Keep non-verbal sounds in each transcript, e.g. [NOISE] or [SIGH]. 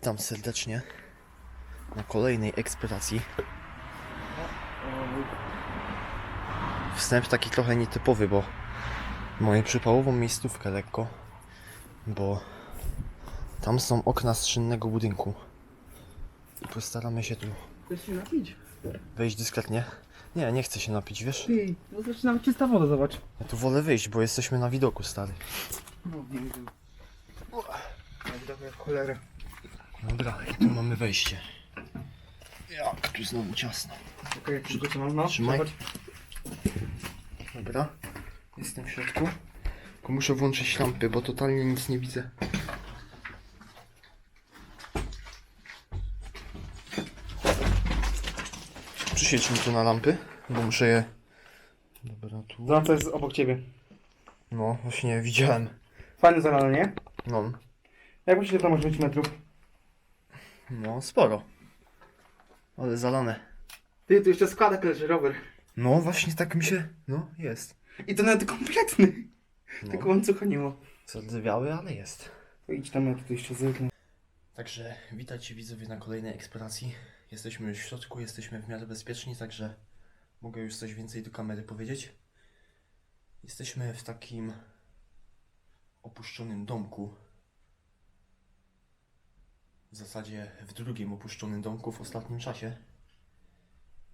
Witam serdecznie na kolejnej eksploracji. Wstęp taki trochę nietypowy, bo mamy przypałową miejscówkę lekko, bo tam są okna z czynnego budynku. I postaramy się tu Chcesz się napić? wejść dyskretnie. Nie, nie chcę się napić, wiesz? Ty, no zaczynam czysta woda, zobacz. Ja tu wolę wyjść, bo jesteśmy na widoku, stary. No, nie wiem. Jak dobra jak cholera. Dobra, i tu mamy wejście. Jak tu znowu ciasno. Okej, jak przygotowane, no, Trzymaj. Dobra, jestem w środku. Tylko muszę włączyć lampy, bo totalnie nic nie widzę. Przysiedź mi tu na lampy, bo muszę je... Dobra, tu... Co jest obok ciebie. No, właśnie widziałem. Fajne zalane, nie? No, Jak myślisz, że to może być metrów? No sporo. Ale zalane. Ty, tu jeszcze składek leży, rower. No, właśnie tak mi się... No, jest. I to nawet kompletny. No, Tylko łańcucha nie ma. zardzewiały, ale jest. To idź tam, ja tu jeszcze zerknę. Także witajcie widzowie na kolejnej eksploracji. Jesteśmy już w środku, jesteśmy w miarę bezpieczni, także mogę już coś więcej do kamery powiedzieć. Jesteśmy w takim opuszczonym domku. W zasadzie w drugim opuszczonym domku w ostatnim czasie.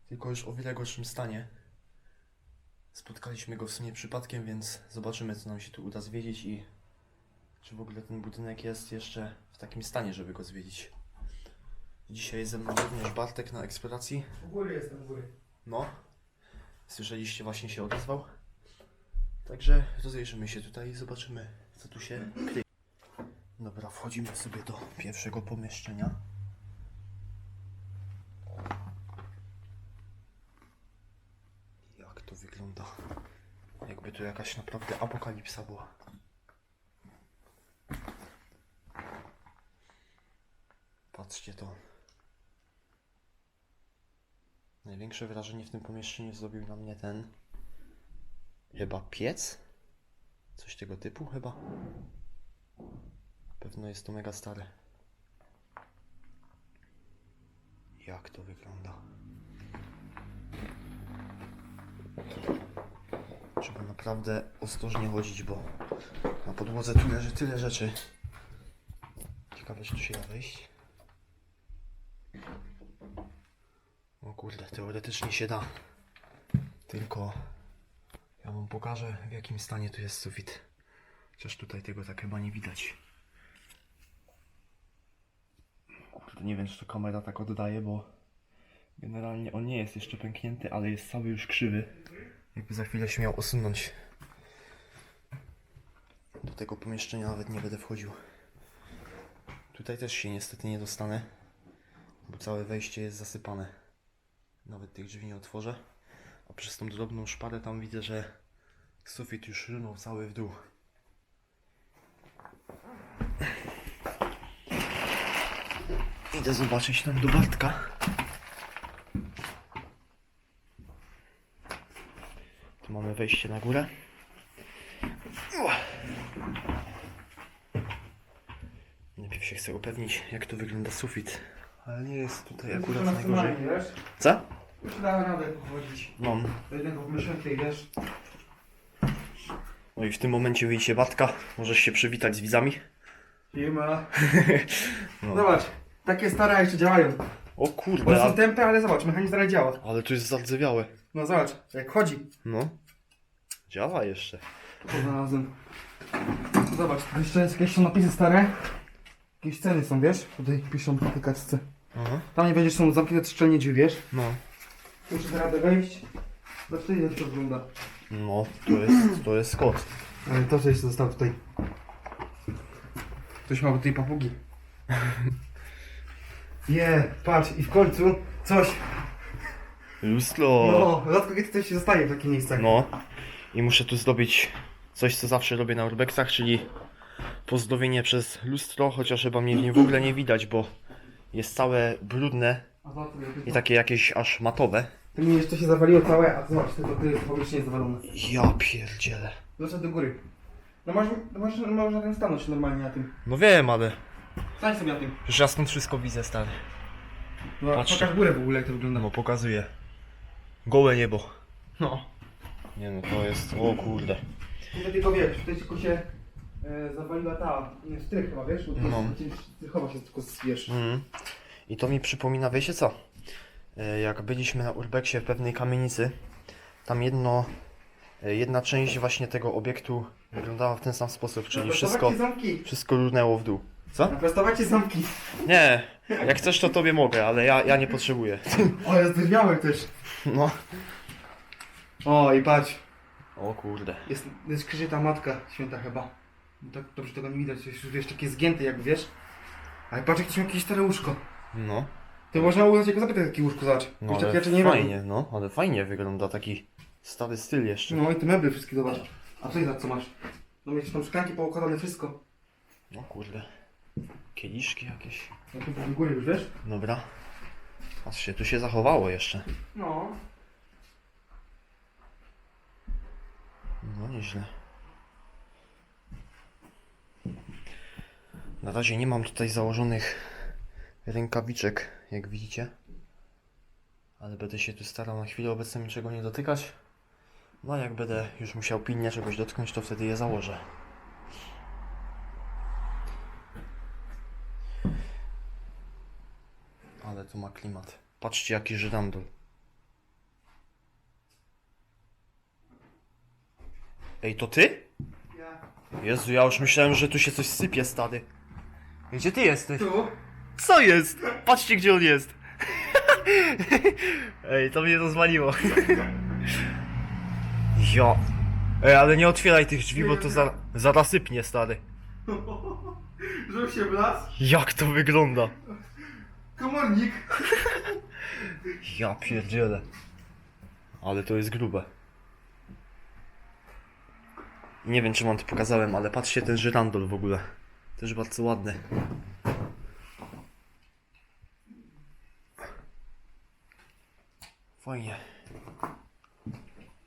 Tylko już o wiele gorszym stanie. Spotkaliśmy go w sumie przypadkiem, więc zobaczymy co nam się tu uda zwiedzić i czy w ogóle ten budynek jest jeszcze w takim stanie, żeby go zwiedzić. Dzisiaj jest ze mną również Bartek na eksploracji. U góry jestem, u góry. No, słyszeliście, właśnie się odezwał. Także rozejrzymy się tutaj i zobaczymy, co tu się kryje. Dobra, wchodzimy sobie do pierwszego pomieszczenia. Jak to wygląda? Jakby tu jakaś naprawdę apokalipsa była. Patrzcie to. Największe wrażenie w tym pomieszczeniu zrobił na mnie ten. Chyba piec? Coś tego typu chyba. Pewno jest to mega stare. Jak to wygląda? Trzeba naprawdę ostrożnie chodzić, bo na podłodze tu leży tyle rzeczy. Ciekawe, czy tu się da wejść. O kurde, teoretycznie się da. Tylko ja wam pokażę w jakim stanie tu jest sufit. Chociaż tutaj tego tak chyba nie widać. Nie wiem czy to kamera tak oddaje, bo generalnie on nie jest jeszcze pęknięty, ale jest cały już krzywy. Jakby za chwilę się miał osunąć. Do tego pomieszczenia nawet nie będę wchodził. Tutaj też się niestety nie dostanę, bo całe wejście jest zasypane. Nawet tych drzwi nie otworzę. A przez tą drobną szparę tam widzę, że sufit już runął cały w dół. Idę zobaczyć tam do Bartka. Tu mamy wejście na górę. Najpierw się chcę upewnić, jak to wygląda sufit. Ale nie jest tutaj akurat najgorzej. wiesz? Co? Już dałem radę pochodzić. No. Do jednego pomieszczenia, wiesz? No i w tym momencie wyjdzie Batka. Możesz się przywitać z widzami. Siema. [LAUGHS] No. Zobacz, takie stare jeszcze działają. O One kurde, są a... tępe, ale zobacz, mechanizm dalej działa. ale tu jest zardzewiałe. No zobacz, jak chodzi. No. Działa jeszcze. To znalazłem. Zobacz, tu jeszcze jest jakieś są napisy stare. Jakieś ceny są, wiesz? Tutaj piszą po tej kartce. Aha. Tam nie będziesz są zamknięte szczelnie drzwi, wiesz? No. Muszę na radę wejść. Zobacz, jak to wygląda. No, to jest, to jest kot. Ale to, co jeszcze zostało tutaj. Ktoś ma tej papugi. Nie, patrz, i w końcu coś. Lustro. No, rzadko kiedy coś się zostaje w takich miejscach. No. I muszę tu zrobić coś, co zawsze robię na urbexach, czyli pozdobienie przez lustro, chociaż chyba mnie w nim w ogóle nie widać, bo jest całe brudne to, i takie jakieś aż matowe. Ty mi jeszcze się zawaliło całe, a zobacz, tylko ty powierzchnia jest zawalone. Ja pierdzielę. Zobacz do góry. No masz, no masz, możesz na tym stanąć normalnie na tym. No wiem, ale Stań sobie na tym. Przecież ja stąd wszystko widzę, stary. No, Patrzcie. pokaż górę w ogóle, jak to wygląda. No, pokazuję. Gołe niebo. No. Nie no, to jest... O kurde. Tutaj tylko wiesz, tutaj tylko się e, zawaliła ta nie, strych chyba, wiesz? Bo to No. jest- strychowa się tylko wiesz. Mhm. I to mi przypomina, wiecie co? E, Jak byliśmy na Urbexie w pewnej kamienicy, tam jedno, e, jedna część właśnie tego obiektu wyglądała w ten sam sposób, czyli wszystko, zamki. wszystko runęło w dół. Co? Naprostować ci zamki. Nie, jak chcesz to tobie mogę, ale ja, ja nie potrzebuję. O, jest drwiały też. No. O, i patrz. O kurde. Jest, jest krzyżyta matka święta chyba. No Tak dobrze tego nie widać, jest już wiesz, takie zgięte jakby, wiesz? Ale patrz, jak jakieś stare łóżko. No, To można uznać jako zapytać takie łóżko, zobacz. no Już takie ale rzeczy nie fajnie, no, ale fajnie wygląda taki stary styl jeszcze. No i te meble wszystkie, zobacz. A tutaj za co masz? No mieć tam szklanki poukładane, wszystko. No kurde. Kieliszki jakieś. No w górę już, wiesz? Dobra. Patrzcie, tu się zachowało jeszcze. No. No nieźle. Na razie nie mam tutaj założonych rękawiczek, jak widzicie. Ale będę się tu starał na chwilę obecną niczego nie dotykać. No a jak będę już musiał pilnie czegoś dotknąć, to wtedy je założę. Ale tu ma klimat. Patrzcie jaki żyrandol. Ej, to ty? Ja. Jezu, ja już myślałem, że tu się coś sypie, stary. Gdzie ty jesteś? Tu? Co jest? Patrzcie, gdzie on jest. [LAUGHS] Ej, to mnie rozwaliło. [LAUGHS] Jo. Ej, ale nie otwieraj tych drzwi, bo to za, zaraz sypnie, stary. [LAUGHS] Żeby się blas. Jak to wygląda? Komornik. Ja pierdzielę. Ale to jest grube. Nie wiem, czy wam to pokazałem, ale patrzcie ten żyrandol w ogóle. Też bardzo ładny. Fajnie.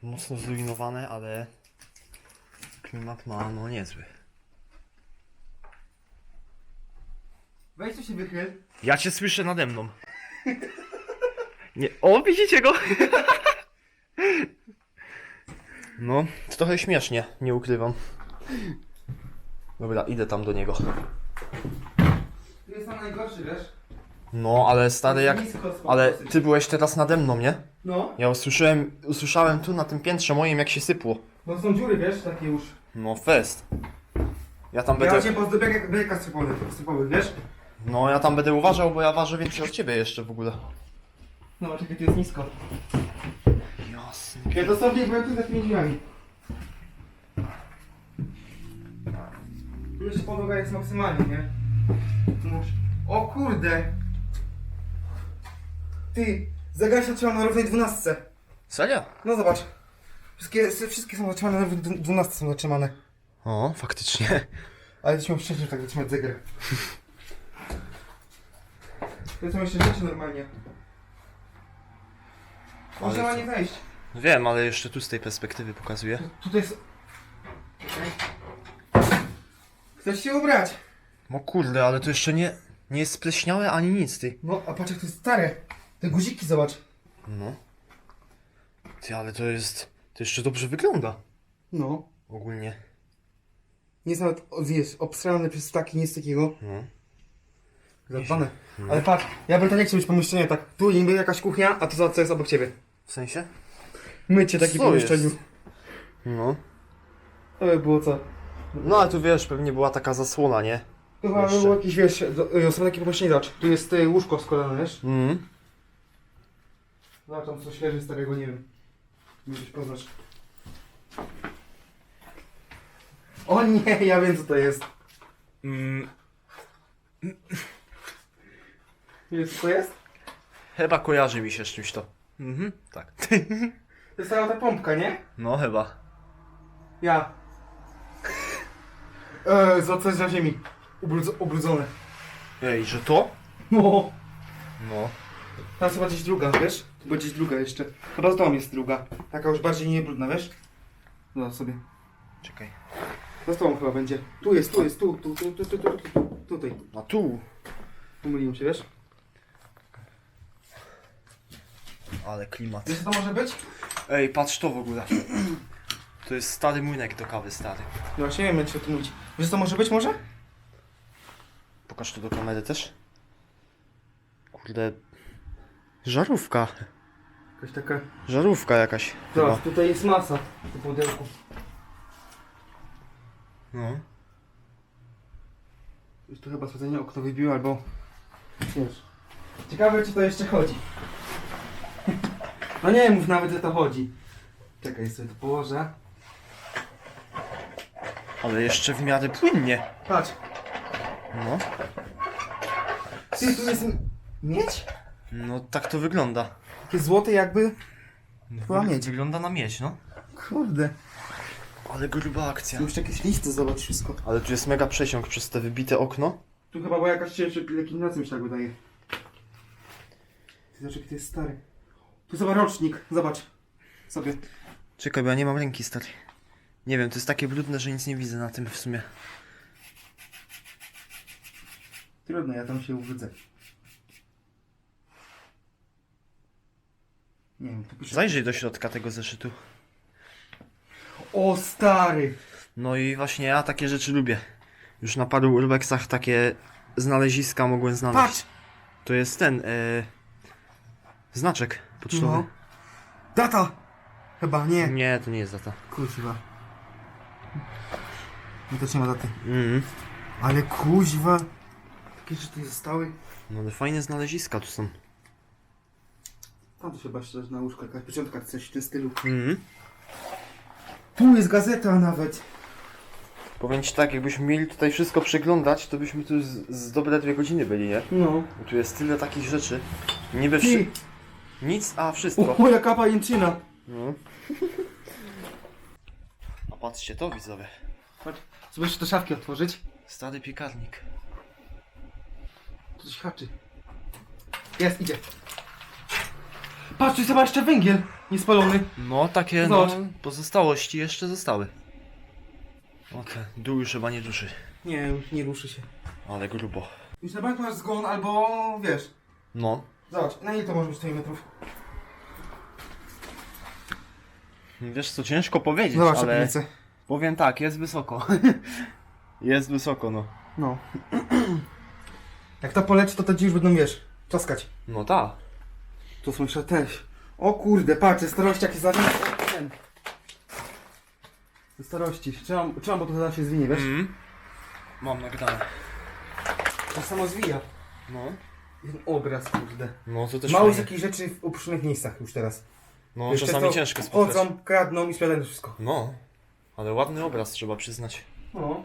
Mocno zrujnowane, ale klimat ma no niezły. Weź tu się wychyl. Ja cię słyszę nade mną. Nie. O, widzicie go? No, to trochę śmiesznie, nie ukrywam. Dobra, idę tam do niego. Tu jest tam najgorszy, wiesz? No, ale stary jak... Nisko spadł Ale dosyć. ty byłeś teraz nade mną, nie? No. Ja usłyszałem, usłyszałem tu na tym piętrze moim jak się sypło. Bo są dziury, wiesz, takie już. No, fest. Ja tam Ja będę... cię pozdobię jak bryka strypowy, wiesz? No, ja tam będę uważał, bo ja ważę więcej od ciebie jeszcze w ogóle. No, czekaj, tu jest nisko. Jasne. Ja dosłownie byłem tu za tymi drzwiami. Tu jeszcze podłoga jest maksymalnie, nie? Masz... O kurde! Ty, zegar się trzymał na równej dwunastce. Serio? No zobacz. Wszystkie, wszystkie są zatrzymane na równej dwunastce są zatrzymane. O, faktycznie. Ale ci miał szczęście, że tak zatrzymać zegar. [LAUGHS] To są jeszcze rzeczy normalnie. Można ładnie wejść. Wiem, ale jeszcze tu z tej perspektywy pokazuję. Tutaj jest... Czekaj. Chcesz się ubrać? No kurde, ale to jeszcze nie, nie jest spleśniałe ani nic, ty. No, a patrz jak to jest stare. Te guziki zobacz. No. Ty, ale to jest... To jeszcze dobrze wygląda. No. Ogólnie. Nie jest nawet, o, wiesz, obstrzelane przez taki, nic takiego. No. Zadbane. Ale patrz, ja bym tak nie chciał mieć pomieszczenie tak. Tu niby jakaś kuchnia, a to za co jest obok ciebie. W sensie? Mycie takie Co pomieszczeniu. jest? No. To by było co? No ale tu wiesz, pewnie była taka zasłona, nie? To chyba Jeszcze. było jakieś, wiesz, do- y, są takie pomieszczenie, zobacz. Tu jest y, łóżko składane, wiesz? Mhm. Zobacz, tam coś leży starego, nie wiem. Musisz poznać. O nie, ja wiem co to jest. Mm, Wiesz co jest? chyba kojarzy mi się z czymś to. Mhm, tak. To jest cała ta pompka, nie? No chyba. Ja. Eee, co coś na ziemi. Ubrudz ubrudzone. Ej, że to? No. No. Tam chyba gdzieś druga, wiesz? Tu będzie druga jeszcze. Chyba z domu jest druga. Taka już bardziej nie brudna, wiesz? Zobacz sobie. Czekaj. Za tobą chyba będzie. Tu jest, tu jest, tu, tu, tu, tu, tu, tu, tu. tutaj. A tu! Pomyliłem się, wiesz? Ale klimat. Wiesz co to może być? Ej, patrz to w ogóle. To jest stary młynek do kawy, stary. Ja właśnie nie wiem, czy o tym mówić. Wiesz co to może być może? Pokaż to do kamery też. Kurde. Żarówka. Jakaś taka... Żarówka jakaś. Chyba. tutaj jest masa w tym pudełku. No. Już to chyba sprawdzenie okno wybiło albo... Wiesz. Ciekawe czy to jeszcze chodzi. No nie mów nawet, że to chodzi. Czekaj, sobie to położę. Ale jeszcze w miarę płynnie. Patrz. No. Ty, tu jest m- miedź? No tak to wygląda. Takie złote jakby... Była Wy- miedź. Wygląda na miedź, no. Kurde. Ale gruba akcja. Tu jeszcze jakieś listy, zobacz wszystko. Ale tu jest mega przesiąg przez te wybite okno. Tu chyba była jakaś cięższa lekinacja mi się tak wydaje. Ty zobacz jaki to jest stary. Tu zobacz rocznik, zobacz. Sobie. Czekaj, bo ja nie mam ręki, stary. Nie wiem, to jest takie brudne, że nic nie widzę na tym w sumie. Trudno, ja tam się uwidzę. Nie wiem, tu pisze... Zajrzyj do środka tego zeszytu. O stary! No i właśnie ja takie rzeczy lubię. Już na paru urbexach takie znaleziska mogłem znaleźć. Patrz! To jest ten, e... Znaczek pocztowy. No. Data! Chyba, nie. Nie, to nie jest data. Kuźwa. Nie, też nie ma daty. Mhm. Ale kuźwa. Takie rzeczy zostały. No ale fajne znaleziska tu są. Tam to się chyba jeszcze na łóżko jakaś pieczątka, coś w tym stylu. Mhm. Tu jest gazeta nawet. Powiem ci tak, jakbyśmy mieli tutaj wszystko przeglądać, to byśmy tu z, z dobre dwie godziny byli, nie? No. Bo tu jest tyle takich rzeczy. Niby Ty! Nic, a wszystko. O, jaka pajęczyna! No. A patrzcie to widzowie. Chodź, sobie jeszcze te szafki otworzyć. Stary piekarnik. Tu coś haczy. Jest, idzie. Patrz, tu jest chyba jeszcze węgiel niespalony. No takie no, Zobacz. pozostałości jeszcze zostały. Okej, dół już chyba nie duszy. Nie, już nie ruszy się. Ale grubo. Już na bank masz zgon albo wiesz. No. Zobacz, na ile to może być 4 metrów? Wiesz co, ciężko powiedzieć, Zobacz ale ale... powiem tak, jest wysoko. [LAUGHS] jest wysoko, no. No. Jak to poleci, to te drzwi już będą, wiesz, czaskać. No tak. Tu są jeszcze też. O kurde, patrz, ze starości jakie za ten. Ze starości. Trzymam, trzymam, bo to zaraz się zwinie, wiesz? Mhm. Mam nagrane. To samo zwija. No. Obraz, kurde. No to też Mało jest fajnie. takich rzeczy w uprzynych miejscach już teraz. No Wiesz, czasami co ciężko spotkać. Chodzą, kradną i sprzedają wszystko. No. Ale ładny obraz trzeba przyznać. No.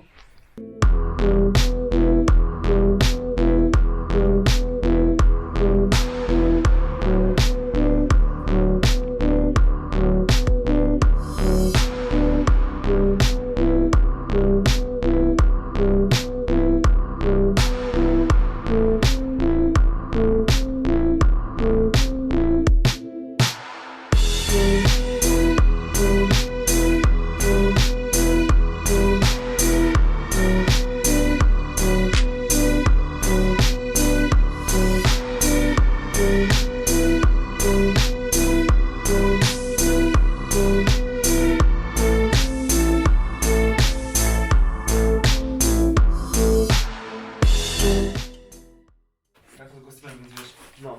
To go sprawdzić, wiesz? No.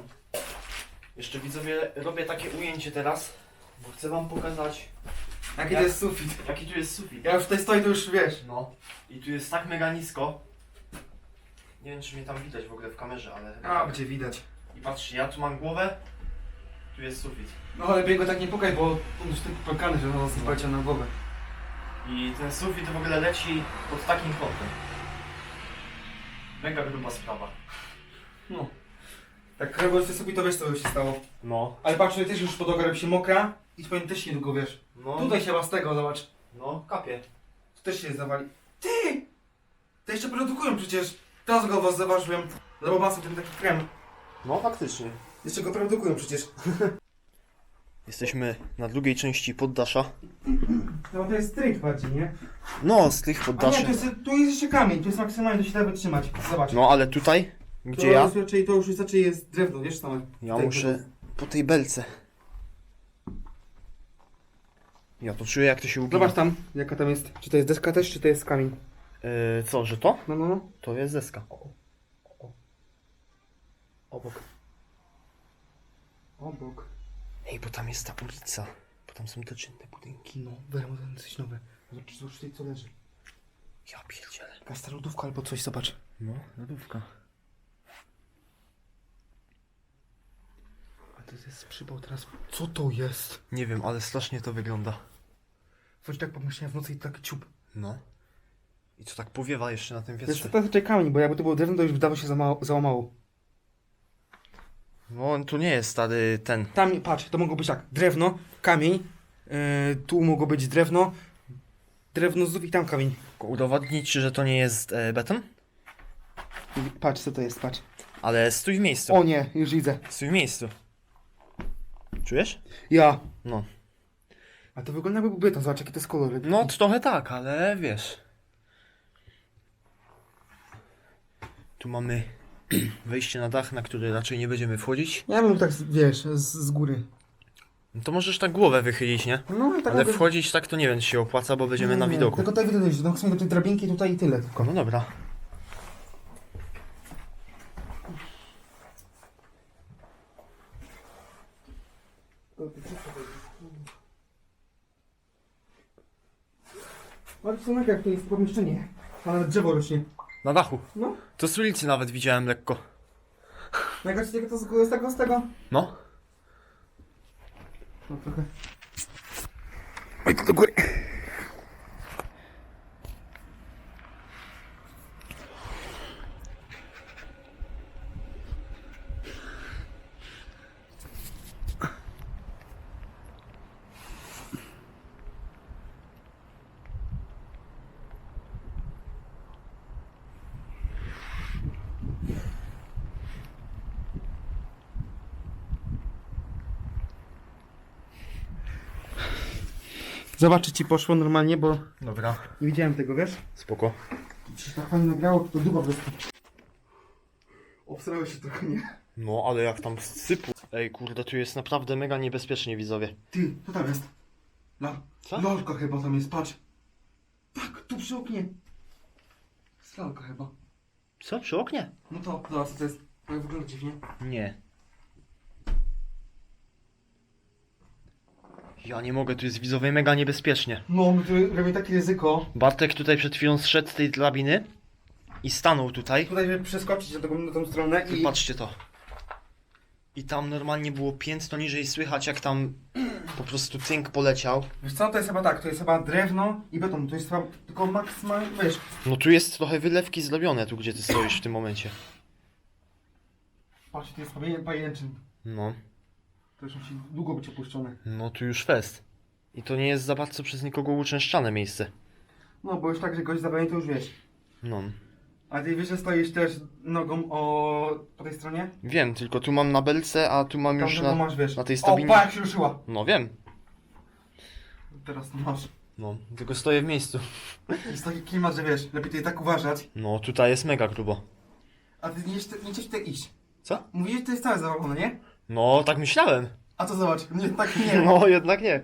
Jeszcze widzowie, robię takie ujęcie teraz, bo chcę wam pokazać, Jaki Jak- to jest sufit. jaki tu jest sufit. Ja już tutaj stoję, to już wiesz. No. I tu jest tak mega nisko. Nie wiem, czy mnie tam widać w ogóle w kamerze, ale... A, będzie widać. I patrzcie, ja tu mam głowę, tu jest sufit. No lepiej go tak nie pukaj, bo on już tak popłakany, że on poleciał na głowę. I ten sufit w ogóle leci pod takim kątem. Mega gruba sprawa. No. Tak rewolucja sobie to wiesz co by się stało. No. Ale patrz, tutaj też już podłoga robi się mokra i powinien też niedługo wiesz. No, Tutaj się z tego, zobacz. no kapie. Tu też się zawali. Ty! To jeszcze produkują przecież. Teraz go was zauważyłem. Za bobasem ten taki krem. No faktycznie. Jeszcze go produkują przecież. [LAUGHS] Jesteśmy na drugiej części poddasza. No to jest strych bardziej, nie? No, z tych A nie, poddaszy. tu jest, tu jest jeszcze kamień, tu jest maksymalnie, to się da wytrzymać. Zobacz. No, ale tutaj, gdzie to ja, Jest raczej, to już raczej jest drewno, wiesz same. ja Tak, muszę po tej belce. Ja to czuję, jak to się ugina. Zobacz tam, jaka tam jest. Czy to jest deska też, czy to jest kamień? Yy, co, że to? No, no, no. To jest deska. Obok. Obok. Ej, bo tam jest ta ulica. Bo tam są te czynne budynki. No, wyremontowane coś nowe. Zobacz, zobacz tutaj co leży. Ja pierdzielę. Jakaś lodówka albo coś, zobacz. No, lodówka. A to jest przypał teraz. Co to jest? Nie wiem, ale strasznie to wygląda. Coś tak pomyślałem w nocy i tak ciup. No. I co tak powiewa jeszcze na tym wietrze? to jest raczej kamień, bo jakby to było drewno, to już dawno się zama- załamało. No, tu nie jest stary ten. Tam, patrz, to mogło być tak, drewno, kamień, yy, tu mogło być drewno, drewno znów i tam kamień. Udowodnić, że to nie jest e, beton? Patrz, co to jest, patrz. Ale stój w miejscu. O nie, już widzę. Stój w miejscu. Czujesz? Ja. No. A to wygląda jakby był beton, zobacz jakie to jest kolory. No, trochę tak, ale wiesz. Tu mamy [CLEARS THROAT] wejście na dach, na który raczej nie będziemy wchodzić. Ja bym tak, wiesz, z, z góry. No to możesz tak głowę wychylić, nie? No i tak Ale mogę- wchodzić tak to nie wiem, czy się opłaca, bo będziemy Nie, na nie, widoku. Tylko tutaj widać, że no chcemy do tej drabinki tutaj i tyle tylko. No dobra. Ale są jak to jest pomieszczenie. A nawet drzewo rośnie. Na dachu. No. To z ulicy nawet widziałem lekko. Najgorsze jak to z, z tego, z tego. No. No trochę. Oj, to do góry. Zobacz, czy ci poszło normalnie, bo Dobra. nie widziałem tego, wiesz? Spoko. Czy się tak fajnie nagrało, to dupa po prostu. Się trochę, nie? No, ale jak tam sypu. Ej, kurde, tu jest naprawdę mega niebezpiecznie, widzowie. Ty, co tam jest? La, Co? lalka chyba tam jest, patrz. Tak, tu przy oknie. Jest lalka chyba. Co, przy oknie? No to, zobacz co to jest. Jak wygląda dziwnie. Nie. Ja nie mogę, tu jest widzowie mega niebezpiecznie. No, my tu robimy takie ryzyko. Bartek tutaj przed chwilą zszedł z tej drabiny i stanął tutaj. Tutaj żeby przeskoczyć na, tego, na tą stronę i... Patrzcie to. I tam normalnie było piętno niżej słychać jak tam po prostu cynk poleciał. Wiesz co, to jest chyba tak, to jest chyba drewno i beton. To jest chyba tylko maksymalnie, wiesz. No tu jest trochę wylewki zrobione tu gdzie ty stoisz w tym momencie. Patrz, to jest pamię- pajęczyn. No, To już musi długo być opuszczone. no tu już fest. I to nie jest za bardzo przez nikogo uczęszczane miejsce. No, bo już tak, że gość zabranie to już wiesz. No. A ty wiesz, że stoisz też nogą o... po tej stronie? Wiem, tylko tu mam na belce, a tu mam Tam już na... masz, wiesz. na tej O, pa, jak się ruszyła. No wiem. Teraz to masz. No, tylko stoję w miejscu. Jest taki klimat, że wiesz, lepiej tutaj tak uważać. No, tutaj jest mega grubo. A ty nie, chcesz- nie chcesz tutaj iść. Co? Mówisz, że to jest całe zawalone, nie? No, tak myślałem. A to zobacz, nie, tak nie. [LAUGHS] No, jednak nie.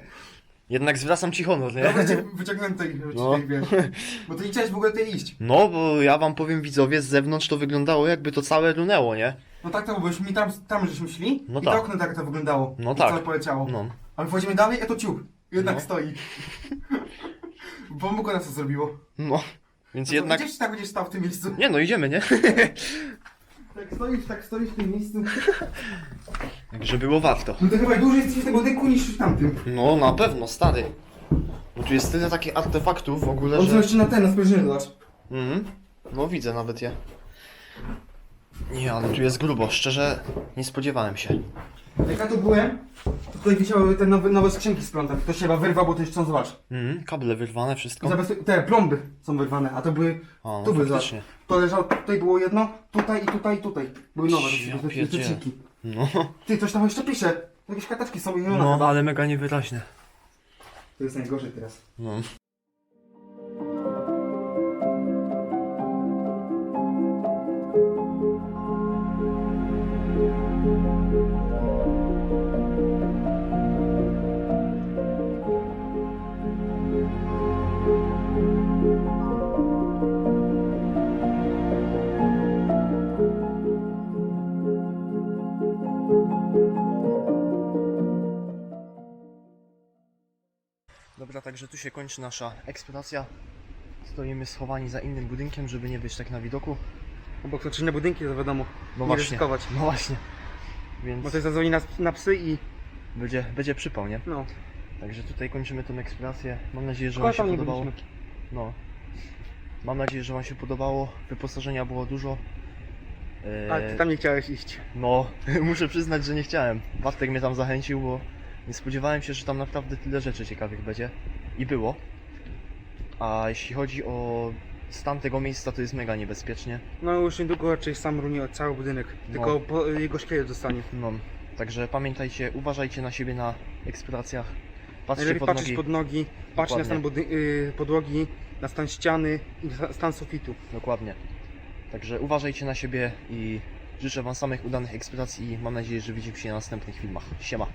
Jednak zwracam ci honor, nie? Dobra, cię wyciągnąłem żeby No. wiesz. [LAUGHS] Bo ty nie chciałeś w ogóle tutaj iść. No, bo ja wam powiem widzowie, z zewnątrz to wyglądało jakby to całe runęło, nie? No tak to było, byśmy tam, tam żeśmy szli No i tak. to okno tak to wyglądało. No I tak. całe poleciało. No. Ale wchodzimy dalej, a to ciup. Jednak No. stoi. [LAUGHS] Bombu nas to zrobiło. No. Więc No jednak... Gdzieś tak będziesz stał w tym miejscu. Nie no, idziemy, nie? Tak stoisz, tak stoisz w tym miejscu. [LAUGHS] Także było warto. No to chyba dłużej jesteś w tym budynku niż w tamtym. No, na pewno, stary. Bo tu jest tyle takich artefaktów w ogóle, On co że... jeszcze na ten, na sprężynę zobacz. Mhm. No, widzę nawet je. Nie, ale tu jest grubo. Szczerze, nie spodziewałem się. Jak ja tu byłem, to tutaj wisiały te nowe, nowe skrzynki z prądem. To się chyba wyrwał, bo to jeszcze chcą zobacz. Mhm, kable wyrwane, wszystko. zabezpie- te plomby są wyrwane, a to były. A, no tu były faktycznie. To leżało, tutaj było jedno, tutaj i tutaj i tutaj. Były nowe Ja te- te- te pierdzielę. skrzynki. No. Ty, coś tam jeszcze pisze. Jakieś kataczki są i No, ale mega niewyraźne. To jest najgorzej teraz. No. Także tu się kończy nasza eksploracja. Stoimy schowani za innym budynkiem, żeby nie być tak na widoku. Obok są czynne budynki, to wiadomo. No nie właśnie. ryzykować. No właśnie. Więc Bo to jest zadzwoni na, na psy i będzie, będzie przypał, nie? no. Także tutaj kończymy tę eksplorację. Mam nadzieję, że Wam się podobało. byliśmy. No. Mam nadzieję, że Wam się podobało. Wyposażenia było dużo. Eee, Ale ty tam nie chciałeś iść. No, [LAUGHS] muszę przyznać, że nie chciałem. Bartek mnie tam zachęcił, bo nie spodziewałem się, że tam naprawdę tyle rzeczy ciekawych będzie. I było. A jeśli chodzi o stan tego miejsca, to jest mega niebezpiecznie. No już niedługo raczej sam runie cały budynek. No. Tylko po, jego szkielet zostanie. No, także pamiętajcie, uważajcie na siebie na eksploracjach. Patrzcie Najlepiej pod patrzeć nogi. pod nogi, patrzeć na stan budy- y, podłogi, na stan ściany i na stan sufitu. Dokładnie. Także uważajcie na siebie i życzę Wam samych udanych eksploracji i mam nadzieję, że widzimy się na następnych filmach. Siema.